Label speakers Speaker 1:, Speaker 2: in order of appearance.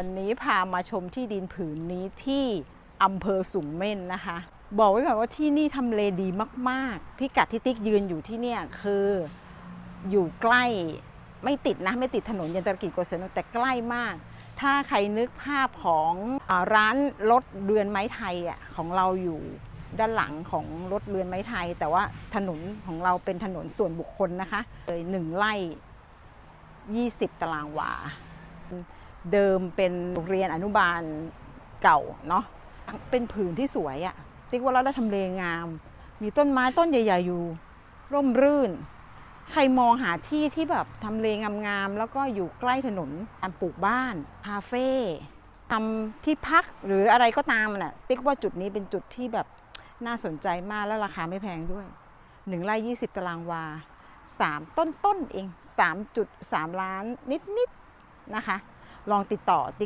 Speaker 1: วันนี้พามาชมที่ดินผืนนี้ที่อำเภอสูงเม่นนะคะ บอกไว้ก่อนว่าที่นี่ทำเลดีมากๆ พิกัดที่ติ๊กยืนอยู่ที่เนี่ยคืออยู่ใกล้ไม่ติดนะไม่ติดถนนยันตรกิจโกษณแต่ใกล้มาก ถ้าใครนึกภาพของอร้านรถเรือนไม้ไทยอะของเราอยู่ด้านหลังของรถเรือนไม้ไทย แต่ว่าถนนของเราเป็นถนนส่วนบุคคลนะคะเลยหนึ่งไร่ 20 ตารางวา เดิมเป็นโรงเรียนอนุบาลเก่าเนาะเป็นผืนที่สวยอะติ๊กว่าเราได้ทำเลงาม มีต้นไม้ต้นใหญ่ ๆ อยู่ ร่มรื่น ใครมองหาที่ที่แบบทำเลงามๆแล้วก็อยู่ใกล้ถนนการปลูกบ้านคาเฟ่ทำที่พักหรืออะไรก็ตามน่ะติ๊กว่าจุดนี้เป็นจุดที่แบบน่าสนใจมากแล้วราคาไม่แพงด้วยหนึ่งไร่ยี่สิบตารางวาสามต้นๆเองสามจุดสามล้านนิดๆนะคะ ลองติดต่อติ๊ก